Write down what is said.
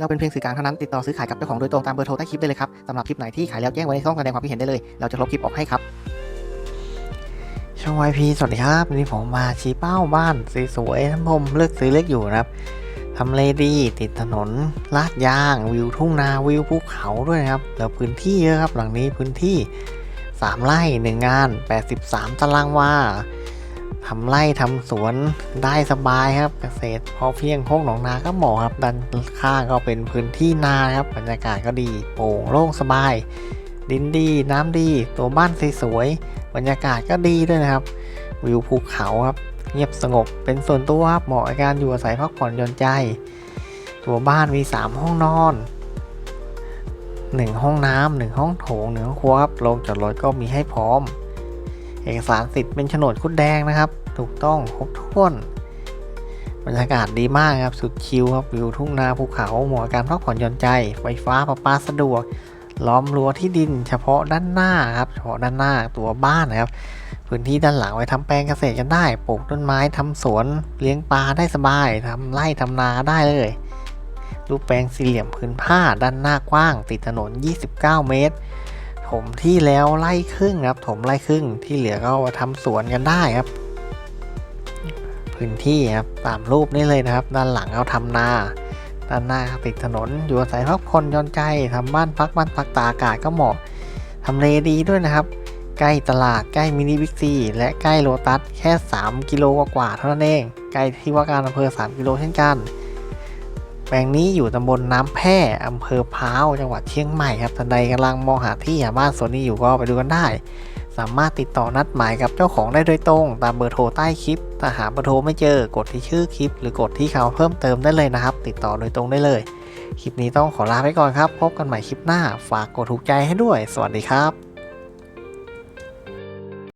เราเป็นเพียงสื่อกลางเท่านั้นติดต่อซื้อขายกับเจ้าของโดยตรงตามเบอร์โทรใต้คลิปได้เลยครับสำหรับคลิปไหนที่ขายแล้วแจ้งไว้ในช่องแสดงความคิดเห็นได้เลยเราจะลบคลิปออกให้ครับช่อง YP สวัสดีครับวันนี้ผมมาชี้เป้าบ้านสวยๆท่านผมเลือกซื้อเลือกอยู่นะครับทำเลดีติดถนนลาดยาง วิวทุ่งนาวิวภูเขาด้วยนะครับแล้วพื้นที่เยอะครับหลังนี้พื้นที่ 3 ไร่หนึ่งงาน 83 ตารางวา ทำไร่ทำสวนได้สบายครับ เกษตร พอเพียงโคกหนองนาก็เหมาะครับด้านข้างก็เป็นพื้นที่นาครับบรรยากาศก็ดีโปร่งโล่งสบาย ดินดีน้ำดี ตัวบ้านสวยๆบรรยากาศก็ดีด้วยนะครับ วิวภูเขาครับ เงียบสงบเป็นส่วนตัวครับเหมาะกับการอยู่อาศัยพักผ่อนหย่อนใจ ตัวบ้านมี 3 ห้องนอน1ห้องน้ำหนึ่งห้องโถงหนึ่งห้องครัวครับโรงจอดรถก็มีให้พร้อม เอกสารสิทธิ์เป็นโฉนดคุดแดงนะครับ ถูกต้องครบถ้วนบรรยากาศดีมากครับ สุดชิลครับวิวทุ่งนาภูเขาเหมาะกับการพักผ่อนหย่อนใจ ไฟฟ้าประปาสะดวก ล้อมรั้วที่ดิน เฉพาะด้านหน้าครับเฉพาะด้านหน้าตัวบ้านนะครับ พื้นที่ด้านหลังไว้ทำแปลงเกษตรกันได้ปลูกต้นไม้ทำสวนเลี้ยงปลาได้สบายทำไร่ทำนาได้เลยรูปแปลงสี่เหลี่ยมพื้นผ้าด้านหน้ากว้าง ติดถนน 29 เมตร ถมที่แล้วไล่ครึ่งครับ ถมไล่ครึ่งที่เหลือก็เอามาทำสวนกันได้ครับ พื้นที่ครับตามรูปนี้เลยนะครับ ด้านหลังเอาทำนา ด้านหน้าติดถนน อยู่อาศัยพักผ่อนย่อนใจทำบ้านพักบ้านพักตากอากาศก็เหมาะทำเลดีด้วยนะครับ ใกล้ตลาดใกล้มินิบิ๊กซีและใกล้โลตัสแค่ 3 กิโลกว่าๆเท่านั้นเอง ใกล้ที่ว่าการอำเภอ 3 กิโลเช่นกัน แปลงนี้อยู่ตำบลน้ำแพร่อำเภอพร้าวจังหวัดเชียงใหม่ครับท่านใดกำลังมองหาที่หาบ้านส่วนนี้อยู่ก็ไปดูกันได้ สามารถติดต่อนัดหมายกับเจ้าของได้โดยตรง ตามเบอร์โทรใต้คลิป ถ้าหาเบอร์โทรไม่เจอกดที่ชื่อคลิป หรือกดที่เขาเพิ่มเติมได้เลยนะครับ ติดต่อโดยตรงได้เลย คลิปนี้ต้องขอลาไปก่อนครับ พบกันใหม่คลิปหน้า ฝากกดถูกใจให้ด้วย สวัสดีครับ